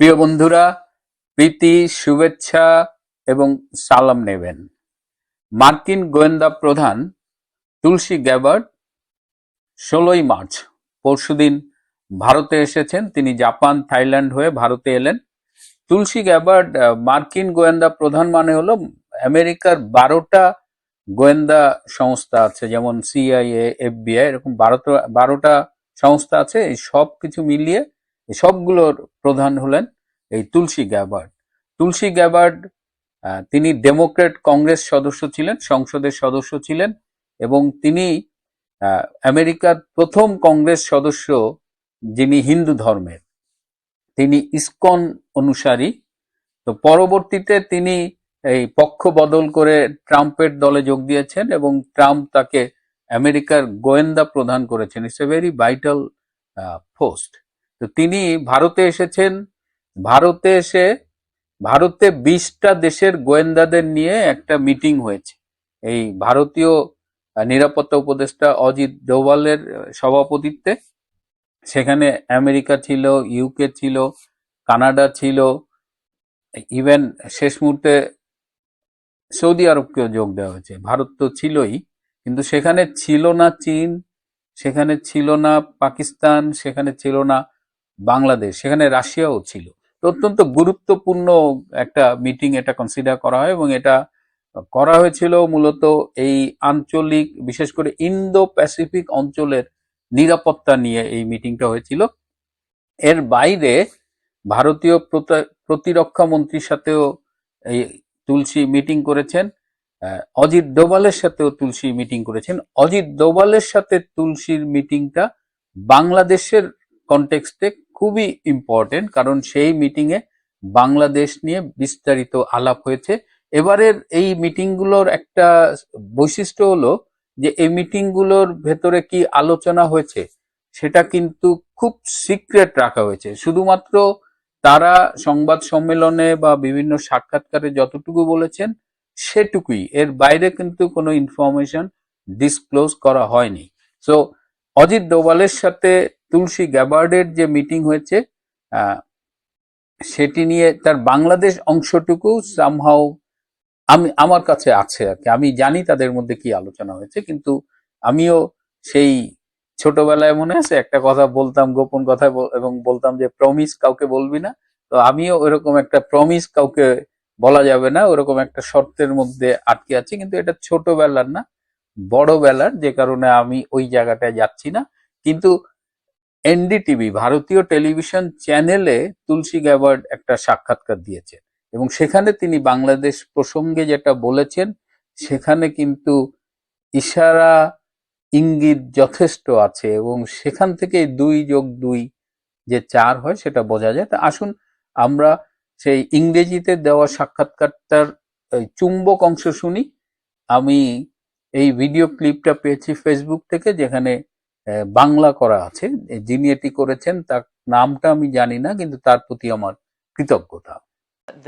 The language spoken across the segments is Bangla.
প্রিয় বন্ধুরা, প্রীতি, শুভেচ্ছা এবং সালাম নেবেন। মার্কিন গোয়েন্দা প্রধান তুলসী গ্যাবার্ড ষোলোই মার্চ, পরশুদিন ভারতে এসেছেন। তিনি জাপান, থাইল্যান্ড হয়ে ভারতে এলেন। তুলসী গ্যাবার্ড মার্কিন গোয়েন্দা প্রধান মানে হলো আমেরিকার বারোটা গোয়েন্দা সংস্থা আছে, যেমন সিআইএ, এফবিআই, এরকম বারোটা বারোটা সংস্থা আছে। এই সব কিছু মিলিয়ে সবগুলোর প্রধান হলেন এই তুলসী গ্যাবার্ড। তুলসী গ্যাবার্ড তিনি ডেমোক্রেট কংগ্রেস সদস্য ছিলেন, সংসদের সদস্য ছিলেন, এবং তিনি আমেরিকার প্রথম কংগ্রেস সদস্য যিনি হিন্দু ধর্মের। তিনি ইসকন অনুসারী। তো পরবর্তীতে তিনি এই পক্ষ বদল করে ট্রাম্পের দলে যোগ দিয়েছেন এবং ট্রাম্প তাকে আমেরিকার গোয়েন্দা প্রধান করেছেন। It's a very vital post তো তিনি ভারতে এসেছেন ভারতে এসে, ভারতে বিশটা দেশের গোয়েন্দাদের নিয়ে একটা মিটিং হয়েছে। এই ভারতীয় নিরাপত্তা উপদেষ্টা অজিত ডোভালের সভাপতিত্বে। সেখানে আমেরিকা ছিল ইউকে ছিল, কানাডা ছিল, ইভেন শেষ মুহূর্তে সৌদি আরবকেও যোগ দেওয়া হয়েছে। ভারত তো ছিলই, কিন্তু সেখানে ছিল না চীন, সেখানে ছিল না পাকিস্তান, সেখানে ছিল না বাংলাদেশ, সেখানে রাশিয়াও ছিল। অত্যন্ত গুরুত্বপূর্ণ একটা মিটিং এটা কনসিডার করা হয় এবং এটা করা হয়েছিল মূলত এই আঞ্চলিক, বিশেষ করে ইন্দো প্যাসিফিক অঞ্চলের নিরাপত্তা নিয়ে এই মিটিংটা হয়েছিল। এর বাইরে ভারতীয় প্রতা- প্রতিরক্ষা মন্ত্রীর সাথেও এই তুলসী মিটিং করেছেন অজিত ডোভালের সাথেও তুলসী মিটিং করেছেন। অজিত ডোভালের সাথে তুলসীর মিটিংটা বাংলাদেশের কনটেক্সটে খুবই ইম্পর্টেন্ট কারণ সেই মিটিং এ বাংলাদেশ নিয়ে বিস্তারিত আলাপ হয়েছে। এবারের এই মিটিংগুলোর একটা বৈশিষ্ট্য হলো যে, এই মিটিংগুলোর ভেতরে কি আলোচনা হয়েছে সেটা কিন্তু খুব সিক্রেট রাখা হয়েছে। শুধুমাত্র তারা সংবাদ সম্মেলনে বা বিভিন্ন সাক্ষাৎকারে যতটুকু বলেছেন সেটুকুই। এর বাইরে কিন্তু কোনো ইনফরমেশন ডিসক্লোজ করা হয়নি। সো অজিত ডোভালের সাথে তুলসী গ্যাবার্ডের যে মিটিং হয়েছে সেটি নিয়ে তার বাংলাদেশ অংশটুকু সামহাও আমি, আমার কাছে আছে আর কি। আমি জানি তাদের মধ্যে কি আলোচনা হয়েছে, কিন্তু আমিও সেই ছোটবেলায় মনে আছে, একটা কথা বলতাম, গোপন কথা এবং বলতাম যে প্রমিস কাউকে বলবি না। তো আমিও ওরকম একটা প্রমিস কাউকে বলা যাবে না, ওরকম একটা শর্তের মধ্যে আটকে আছি, কিন্তু এটা ছোটবেলার না বড় বেলার যে কারণে আমি ওই জায়গাটায় যাচ্ছি না। কিন্তু এনডিটিভি, ভারতীয় টেলিভিশন চ্যানেলে তুলসী গ্যাবার্ড একটা সাক্ষাৎকার দিয়েছে। এবং সেখানে তিনি বাংলাদেশ প্রসঙ্গে যেটা বলেছেন, সেখানে কিন্তু ইশারা ইঙ্গিত যথেষ্ট আছে এবং সেখান থেকে দুই যোগ দুই যে চার হয় সেটা বোঝা যায়। তা আসুন আমরা সেই ইংরেজিতে দেওয়া সাক্ষাৎকারটার চুম্বক অংশ শুনি। আমি এই ভিডিও ক্লিপটা পেয়েছি ফেসবুক থেকে, যেখানে বাংলা করা আছে যিনি এটি করেছেন তার নামটা আমি জানি না কিন্তু তার প্রতি আমার কৃতজ্ঞতা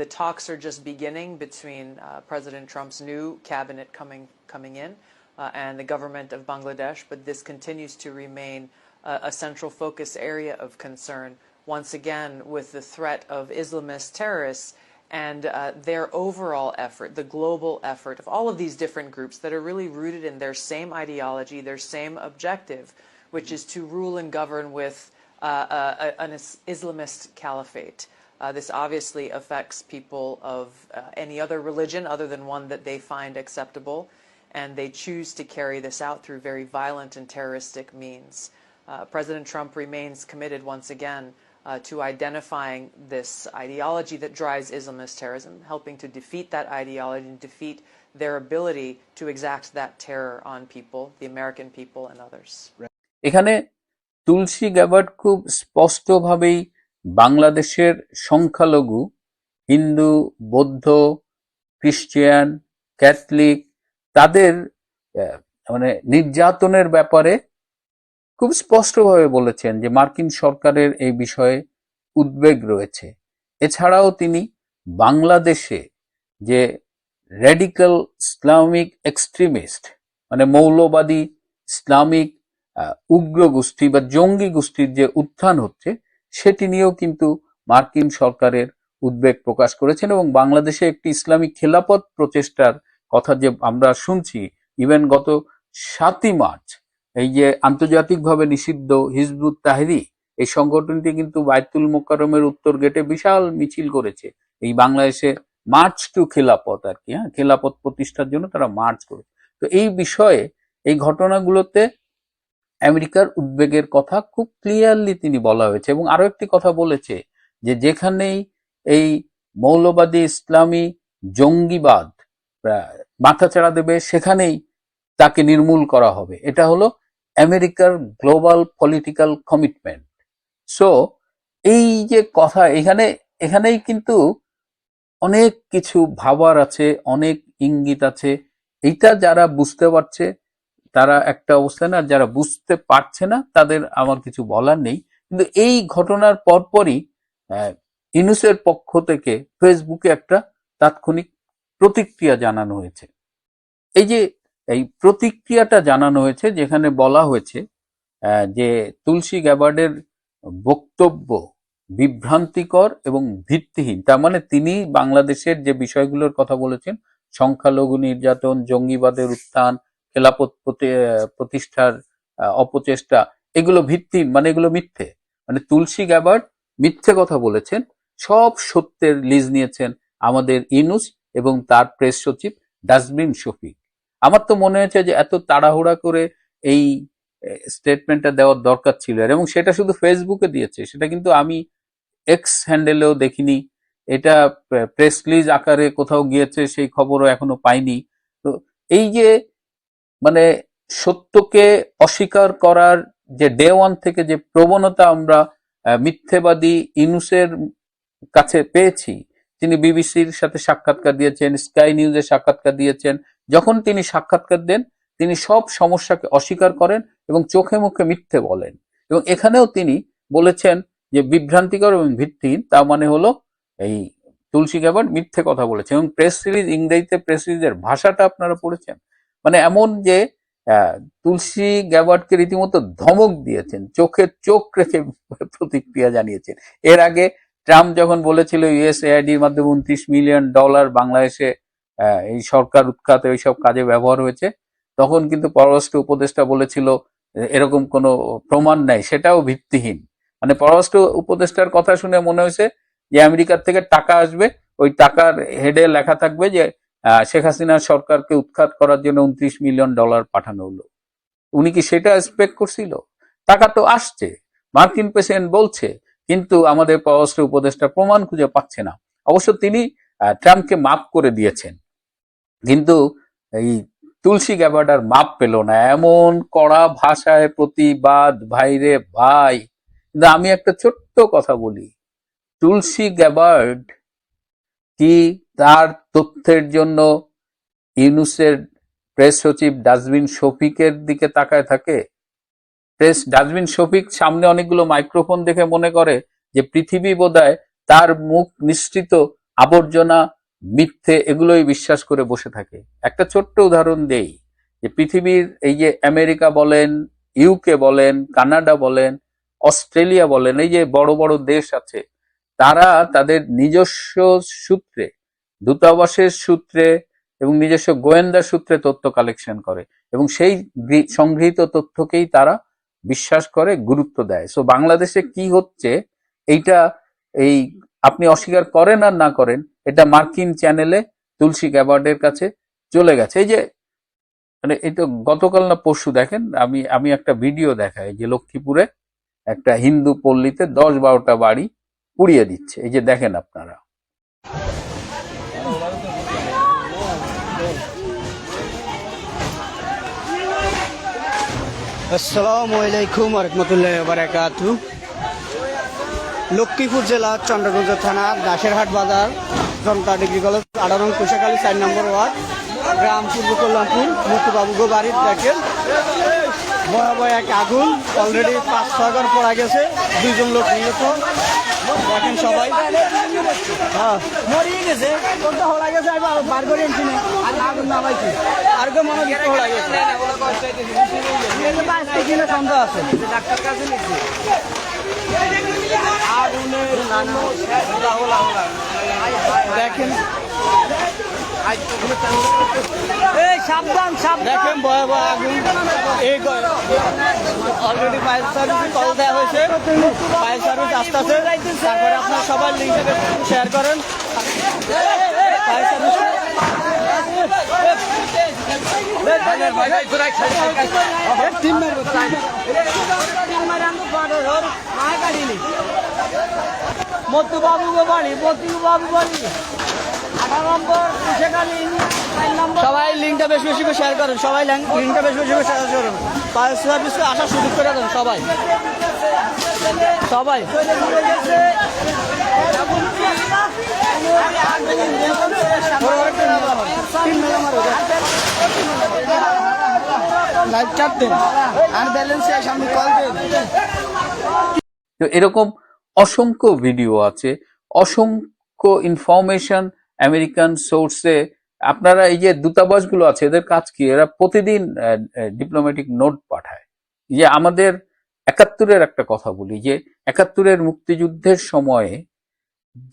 The talks are just beginning between uh, President Trump's new cabinet coming coming in uh, and the government of Bangladesh, but this continues to remain uh, a central focus area of concern. Once again, with the threat of Islamist terrorists and uh, their overall effort, the global effort of all of these different groups that are really rooted in their same ideology, their same objective, which is to rule and govern with uh, uh, an Islamist caliphate. Uh, this obviously affects people of uh, any other religion other than one that they find acceptable, and they choose to carry this out through very violent and terroristic means. Uh, President Trump remains committed once again uh, to identifying this ideology that drives Islamist terrorism, helping to defeat that ideology and defeat their ability to exact that terror on people, the American people, and others. এখানে তুলসী গ্যাবার্ড খুব স্পষ্টভাবেই বাংলাদেশের সংখ্যালঘু হিন্দু বৌদ্ধ খ্রিস্টিয়ান ক্যাথলিক তাদের মানে নির্যাতনের ব্যাপারে খুব স্পষ্টভাবে বলেছেন যে মার্কিন সরকারের এই বিষয়ে উদ্বেগ রয়েছে। এছাড়াও তিনি বাংলাদেশে যে রেডিক্যাল ইসলামিক এক্সট্রিমিস্ট মানে মৌলবাদী ইসলামিক উগ্র গোষ্ঠী বা জঙ্গি গোষ্ঠীর যে উত্থান হচ্ছে, সেটি নিয়েও কিন্তু মার্কিন সরকারের উদ্বেগ প্রকাশ করেছেন এবং বাংলাদেশে একটি ইসলামিক খেলাপথ প্রচেষ্টার কথা যে আমরা শুনছি, ইভেন গত সাতই মার্চ এই যে আন্তর্জাতিকভাবে নিষিদ্ধ হিজবুত তাহরি এই সংগঠনটি কিন্তু বায়তুল মোকারমের উত্তর গেটে বিশাল মিছিল করেছে। এই বাংলাদেশে মার্চ টু খেলাপথ আর কি হ্যাঁ? খেলাপথ প্রতিষ্ঠার জন্য তারা মার্চ করে তো এই বিষয়ে এই ঘটনাগুলোতে আমেরিকার উদ্বেগের কথা খুব ক্লিয়ারলি তিনি বলা হয়েছে এবং আরও একটি কথা বলেছে যে যেখানেই এই মৌলবাদী ইসলামী জঙ্গিবাদ আহ, মাথাচাড়া দেবে সেখানেই তাকে নির্মূল করা হবে। এটা হলো আমেরিকার গ্লোবাল পলিটিক্যাল কমিটমেন্ট। সো, এই যে কথা, এখানে, এখানেই কিন্তু অনেক কিছু ভাবার আছে, অনেক ইঙ্গিত আছে। এইটা যারা বুঝতে পারছে, তারা একটা অবস্থানে আর যারা বুঝতে পারছে না, তাদের আমার কিছু বলার নেই। কিন্তু এই ঘটনার পরপরই ইনুসের পক্ষ থেকে ফেসবুকে একটা তাৎক্ষণিক প্রতিক্রিয়া জানানো হয়েছে। এই যে এই প্রতিক্রিয়াটা জানানো হয়েছে, যেখানে বলা হয়েছে যে তুলসী গ্যাবার্ডের বক্তব্য বিভ্রান্তিকর এবং ভিত্তিহীন। তার মানে তিনি বাংলাদেশের যে বিষয়গুলোর কথা বলেছেন, সংখ্যালঘু নির্যাতন, জঙ্গিবাদের উত্থান খেলাপথ প্রতিষ্ঠার অপচেষ্টা, এগুলো ভিত্তিহীন মানে এগুলো মিথ্যে। মানে তুলসী গ্যাবার্ড মিথ্যে কথা বলেছেন, সব সত্যের লিজ নিয়েছেন আমাদের ইনুস এবং তার প্রেস সচিব ডাস্টবিন শফিক। আমার তো মনে হয়েছে যে এত তাড়াহুড়া করে এই স্টেটমেন্টটা দেওয়ার দরকার ছিল এবং সেটা শুধু ফেসবুকে দিয়েছে। সেটা কিন্তু আমি এক্স হ্যান্ডেলেও দেখিনি। এটা প্রেস লিজ আকারে কোথাও গিয়েছে, সেই খবরও এখনও পাইনি। তো এই যে মানে সত্যকে অস্বীকার করার যে ডে ওয়ান থেকে যে প্রবণতা আমরা মিথ্যেবাদী ইনুসের কাছে পেয়েছি তিনি বিবিসির সাথে সাক্ষাৎকার দিয়েছেন স্কাই নিউজে সাক্ষাৎকার দিয়েছেন যখন তিনি সাক্ষাৎকার দেন, তিনি সব সমস্যাকে অস্বীকার করেন এবং চোখে মুখে মিথ্যে বলেন। এবং এখানেও তিনি বলেছেন যে বিভ্রান্তিকর এবং ভিত্তিহীন তা মানে হলো এই তুলসী গ্যাবার্ড মিথ্যে কথা বলেছে। এবং প্রেস সিরিজ ইংরেজিতে প্রেস সিরিজের ভাষাটা আপনারা পড়েছেন? মানে এমন যে তুলসী গ্যাবার্ডকে রীতিমতো ধমক দিয়েছেন, চোখে চোখ রেখে প্রতিক্রিয়া জানিয়েছেন। এর আগে ট্রাম্প যখন বলেছিল ইউএসএআইডির মাধ্যমে উনত্রিশ মিলিয়ন ডলার বাংলাদেশে এই সরকার উৎখাতে ওইসব কাজে ব্যবহার হয়েছে। তখন কিন্তু পররাষ্ট্র উপদেষ্টা বলেছিল, এরকম কোনো প্রমাণ নাই, সেটাও ভিত্তিহীন। মানে পররাষ্ট্র উপদেষ্টার কথা শুনে মনে হয়েছে যে আমেরিকার থেকে টাকা আসবে, ওই টাকার হেডে লেখা থাকবে যে শেখ হাসিনার সরকারকে উৎখাত করার জন্য উনত্রিশ মিলিয়ন ডলার পাঠানো হলো। উনি কি সেটা এক্সপেক্ট করছিল? টাকা তো আসছে, মার্কিন প্রেসিডেন্ট বলছে, কিন্তু আমাদের পররাষ্ট্র উপদেষ্টা প্রমাণ খুঁজে পাচ্ছে না। অবশ্য তিনি ট্রাম্পকে মাফ করে দিয়েছেন। কিন্তু এই তুলসী গ্যাবার্ডার মাপ পেল না। এমন কড়া ভাষায় প্রতিবাদ ভাইরে ভাই। কিন্তু আমি একটা ছোট্ট কথা বলি। তুলসী গ্যাবার্ড কি তার তথ্যের জন্য ইউনুসের প্রেস সচিব ডাস্টবিন শফিকের দিকে তাকায় থাকে? প্রেস ডাস্টবিন শফিক সামনে অনেকগুলো মাইক্রোফোন দেখে মনে করে যে পৃথিবী বোধহয় তার মুখ নিশ্চিত আবর্জনা মিথ্যে এগুলোই বিশ্বাস করে বসে থাকে। একটা ছোট্ট উদাহরণ দেই, যে পৃথিবীর এই যে আমেরিকা বলেন ইউকে বলেন, কানাডা বলেন, অস্ট্রেলিয়া বলেন, এই যে বড় বড় দেশ আছে, তারা তাদের নিজস্ব সূত্রে, দূতাবাসের সূত্রে এবং নিজস্ব গোয়েন্দা সূত্রে তথ্য কালেকশন করে এবং সেই সংগৃহীত তথ্যকেই তারা বিশ্বাস করে, গুরুত্ব দেয়। সো বাংলাদেশে কি হচ্ছে, এইটা এই আপনি অস্বীকার করেন আর না করেন এটা মার্কিন চ্যানেলে তুলসী গ্যাবার্ডের কাছে চলে গেছে। এই যে মানে তো গতকাল না পরশু দেখেন, আমি আমি একটা ভিডিও দেখাই যে লক্ষ্মীপুরে একটা হিন্দু পল্লীতে দশ বারোটা বাড়ি পুড়িয়ে দিচ্ছে। এই যে দেখেন আপনারা। আসসালামু আলাইকুম রহমতুল্লাহ বারাকাতু লক্ষ্মীপুর জেলা চন্দ্রগঞ্জ থানা দাসেরহাট বাজার। জনতা ডিগ্রি কলেজ আড়ারং কুশাখালী চার নম্বর ওয়ার্ড গ্রাম পূর্ব কল্যাণপুর মুক্তবাবুগো বাড়ির দেখেন ভয়াবহ এক আগুন অলরেডি পাঁচ ছয় ঘর পড়া গেছে দুইজন লোক নিহত। দেখেন সবাই। হ্যাঁ। মরিয়ে গেছে কোনটা হলা গেছে আর বার করে আনছি না। আর আগুন না আর কেউ মনে হলা গেছে? এই যে বাইশ থেকে কিলো সন্দেহ আছে। ডাক্তার কাছে নিচ্ছি দেখেন সাবধান সাবধান দেখেন ভয়াবহ আগুন এই অলরেডি ফায়ার সার্ভিসে কল দেওয়া হয়েছে ফায়ার সার্ভিস আসতেছে তারপরে আপনার সবার লিঙ্কটা শেয়ার করেন ফায়ার সার্ভিস গো বাড়ি মতু বাবু বাড়ি সবাই লিঙ্কটা বেশি বেশি করে শেয়ার করেন সবাই লিঙ্কটা বেশি বেশি করে শেয়ার করুন। ফায়ার সার্ভিসকে আসার সুযোগ করে দেন সবাই। সবাই। লাইভ চাপ দেন। আর ব্যালেন্সে সামনে কল দেন। এরকম অসংখ্য ভিডিও আছে, অসংখ্য ইনফরমেশন আমেরিকান সোর্সে আপনারা এই যে দূতাবাসগুলো আছে, এদের কাজ কি? এরা প্রতিদিন ডিপ্লোম্যাটিক নোট পাঠায়। যে আমাদের একাত্তরের একটা কথা বলি, যে একাত্তরের মুক্তিযুদ্ধের সময়ে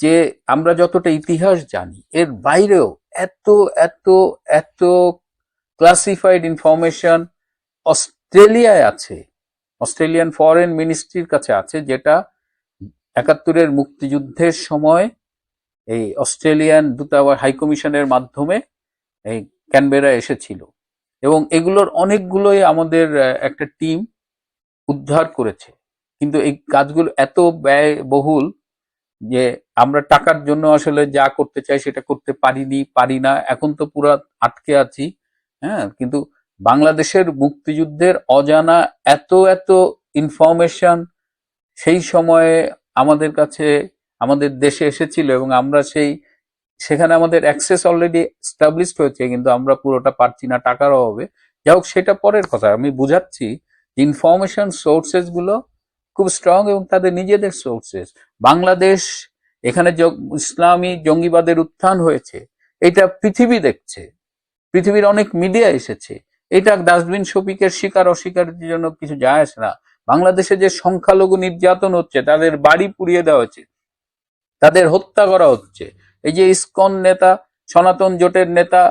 যে আমরা যতটা ইতিহাস জানি, এর বাইরেও এত এত এত ক্লাসিফাইড ইনফরমেশন অস্ট্রেলিয়ায় আছে, অস্ট্রেলিয়ান ফরেন মিনিস্ট্রির কাছে আছে, যেটা একাত্তরের মুক্তিযুদ্ধের সময় এই অস্ট্রেলিয়ান দূতাবাস হাইকমিশনের মাধ্যমে এই ক্যানবেরা এসেছিল। এবং এগুলোর অনেকগুলোই আমাদের একটা টিম উদ্ধার করেছে। কিন্তু এই কাজগুলো এত ব্যয়বহুল যে আমরা টাকার জন্য আসলে যা করতে চাই সেটা করতে পারিনি, পারি না। এখন তো পুরো আটকে আছি হ্যাঁ? কিন্তু বাংলাদেশের মুক্তিযুদ্ধের অজানা এত এত ইনফরমেশন সেই সময়ে আমাদের কাছে, আমাদের দেশে এসেছিল এবং আমরা সেই, সেখানে আমাদের অ্যাক্সেস অলরেডি স্টাবলিশড হয়েছে, কিন্তু আমরা পুরোটা পারছি না টাকার অভাবে। যাই হোক, সেটা পরের কথা। আমি বুঝাচ্ছি ইনফরমেশন সোর্সেসগুলো খুব স্ট্রং এবং তাদের নিজেদের সোর্সেস বাংলাদেশ, এখানে ইসলামী জঙ্গিবাদের উত্থান হয়েছে, এটা পৃথিবী দেখছে। পৃথিবীর অনেক মিডিয়া এসেছে। এটা ডাস্টবিন শফিকের শিকার অস্বীকারের জন্য কিছু যায় আসে না। বাংলাদেশে যে সংখ্যালঘু নির্যাতন হচ্ছে, তাদের বাড়ি পুড়িয়ে দেওয়া হচ্ছে, তাদের হত্যা করা হচ্ছে। এই যে ইসকন নেতা, সনাতন জোটের নেতা,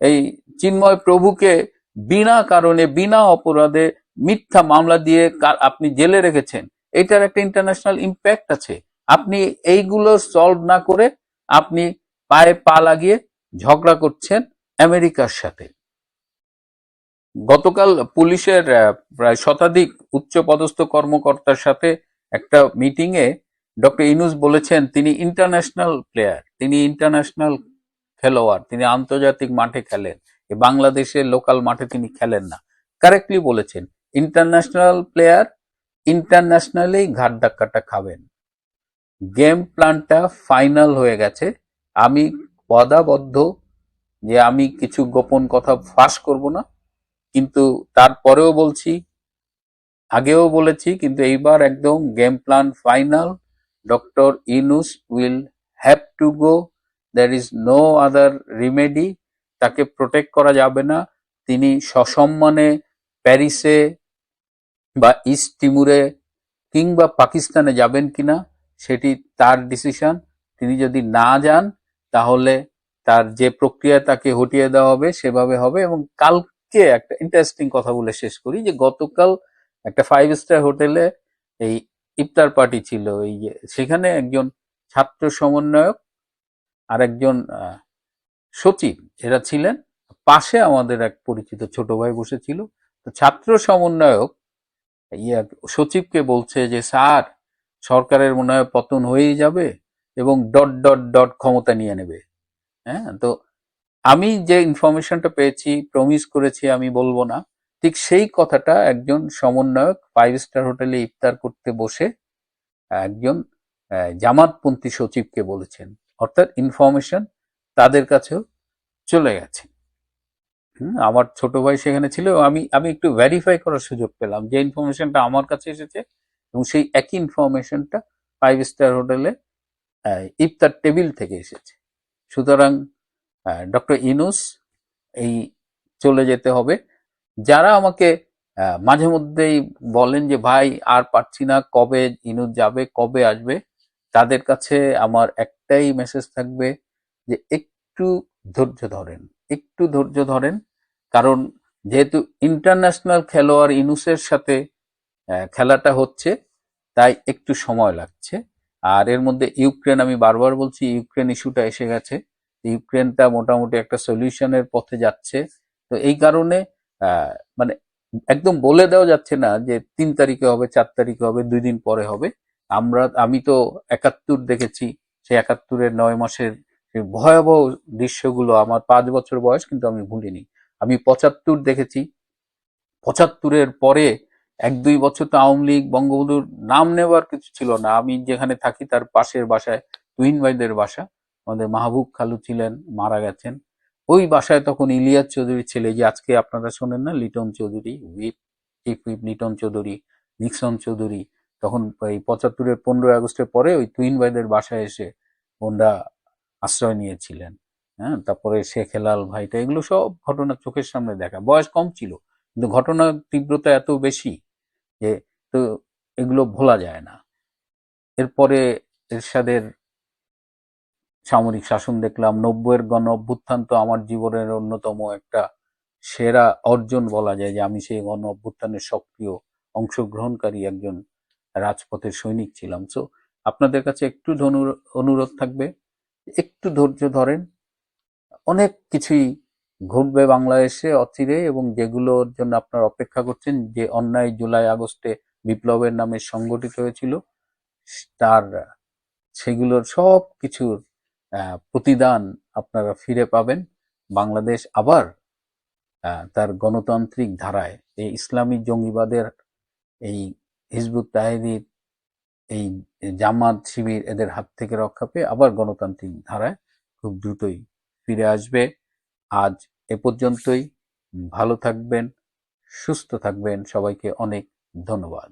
এই চিন্ময় প্রভুকে বিনা কারণে, বিনা অপরাধে মিথ্যা মামলা দিয়ে আপনি জেলে রেখেছেন, এটার একটা ইন্টারন্যাশনাল ইম্প্যাক্ট আছে। আপনি এইগুলো সলভ না করে আপনি পায়ে পা লাগিয়ে ঝগড়া করছেন আমেরিকার সাথে। গতকাল পুলিশের প্রায় শতাধিক উচ্চ পদস্থ কর্মকর্তার সাথে একটা মিটিং এ ডক্টর ইনুস বলেছেন, তিনি ইন্টারন্যাশনাল প্লেয়ার, তিনি ইন্টারন্যাশনাল খেলোয়াড়, তিনি আন্তর্জাতিক মাঠে খেলেন বাংলাদেশের লোকাল মাঠে তিনি খেলেন না। কারেক্টলি বলেছেন, ইন্টারন্যাশনাল প্লেয়ার ইন্টারন্যাশনালি ঘাট ধাক্কাটা খাবেন। গেম প্ল্যানটা ফাইনাল হয়ে গেছে। আমি ওয়াদাবদ্ধ যে আমি কিছু গোপন কথা ফাঁস করব না। কিন্তু তারপরেও বলছি, আগেও বলেছি, কিন্তু এইবার একদম game plan final doctor Yunus will have to go there is no other remedy তাকে প্রোটেক্ট করা যাবে না। তিনি সসম্মানে প্যারিসে বা ইস্ট তিমুরে কিংবা পাকিস্তানে যাবেন কিনা, সেটি তার ডিসিশন তিনি যদি না যান, তাহলে তার যে প্রক্রিয়া তাকে হটিয়ে দেওয়া হবে, সেভাবে হবে এবং কালকে একটা ইন্টারেস্টিং কথা বলে শেষ করি যে গতকাল একটা ফাইভ স্টার হোটেলে এই ইফতার পার্টি ছিল। এই সেখানে একজন ছাত্র সমন্বয়ক আর একজন সচিব, এরা ছিলেন। পাশে আমাদের এক পরিচিত ছোট ভাই বসেছিল। তো ছাত্র সমন্বয়ক ইয়ে সচিবকে বলছে যে, স্যার, সরকারের মনে হয় পতন হয়েই যাবে এবং ডট ডট ডট ক্ষমতা নিয়ে নেবে। হ্যাঁ তো আমি যে ইনফরমেশনটা পেয়েছি প্রমিস করেছি আমি বলব না। ঠিক সেই কথাটা একজন সমন্বয়ক ফাইভ স্টার হোটেলে ইফতার করতে বসে একজন জামাতপন্থী সচিবকে বলেছেন। অর্থাৎ ইনফরমেশন তাদের কাছেও চলে গেছে। আমার ছোট ভাই সেখানে ছিল আমি আমি একটু ভেরিফাই করার সুযোগ পেলাম যে ইনফরমেশনটা আমার কাছে এসেছে এবং সেই একই ইনফরমেশনটা ফাইভ স্টার হোটেলে ইফতার টেবিল থেকে এসেছে। সুতরাং ডক্টর ইনুস, এই চলে যেতে হবে। যারা আমাকে মাঝে মধ্যেই বলেন যে, ভাই, আর পারছি না, কবে ইনুস যাবে, কবে আসবে? তাদের কাছে আমার একটাই মেসেজ থাকবে যে, একটু ধৈর্য ধরেন, একটু ধৈর্য ধরেন। কারণ যেহেতু ইন্টারন্যাশনাল খেলোয়াড় ইনুসের সাথে খেলাটা হচ্ছে, তাই একটু সময় লাগছে। আর এর মধ্যে ইউক্রেন, আমি বারবার বলছি, ইউক্রেন ইস্যুটা এসে গেছে। ইউক্রেনটা মোটামুটি একটা সলিউশনের পথে যাচ্ছে। তো এই কারণে মানে একদম বলে দেওয়া যাচ্ছে না যে তিন তারিখে হবে, চার তারিখে হবে, দুই দিন পরে হবে। আমরা, আমি তো একাত্তর দেখেছি, সেই একাত্তরের নয় মাসের ভয়াবহ দৃশ্যগুলো আমার পাঁচ বছর বয়স, কিন্তু আমি ভুলিনি। আমি পঁচাত্তর দেখেছি। পঁচাত্তরের পরে এক দুই বছর তো আওয়ামী লীগ, বঙ্গবন্ধুর নাম নেওয়ার কিছু ছিল না। আমি যেখানে থাকি, তার পাশের বাসায় তুহিন ভাইদের বাসা। আমাদের মাহবুব খালু ছিলেন, মারা গেছেন। ওই বাসায় তখন ইলিয়াস চৌধুরীর ছেলে, যে আজকে আপনারা শোনেন না, Liton Chowdhury whip chief whip Liton Chowdhury, Nixon Chowdhury, তখন এই পঁচাত্তরের পনেরোই আগস্টের পরে ওই তুহিন ভাইদের বাসায় এসে ওনরা আশ্রয় নিয়েছিলেন। হ্যাঁ তারপরে শেখ হেলাল ভাইটা এগুলো সব ঘটনা চোখের সামনে দেখা। বয়স কম ছিল, কিন্তু ঘটনার তীব্রতা এত বেশি যে তো এগুলো ভোলা যায় না। এরপরে এরশাদের সামরিক শাসন দেখলাম। নব্বইয়ের গণ অভ্যুত্থান তো আমার জীবনের অন্যতম একটা সেরা অর্জন বলা যায় যে আমি সেই গণ অভ্যুত্থানের সক্রিয় অংশগ্রহণকারী একজন রাজপথের সৈনিক ছিলাম। সো আপনাদের কাছে একটু অনুরোধ থাকবে। একটু ধৈর্য ধরেন। অনেক কিছুই ঘটবে বাংলাদেশে অচিরে এবং যেগুলোর জন্য আপনারা অপেক্ষা করছেন, যে অন্যায় জুলাই আগস্টে বিপ্লবের নামে সংগঠিত হয়েছিল, তার, সেগুলোর সব কিছুর প্রতিদান আপনারা ফিরে পাবেন। বাংলাদেশ আবার তার গণতান্ত্রিক ধারায় এই ইসলামী জঙ্গিবাদের, এই হিজবুত তাহিরির এই জামাত শিবির এদের হাত থেকে রক্ষা পেয়ে আবার গণতান্ত্রিক ধারায় খুব দ্রুতই ফিরে আসবে। আজ এ পর্যন্তই। ভালো থাকবেন, সুস্থ থাকবেন। সবাইকে অনেক ধন্যবাদ।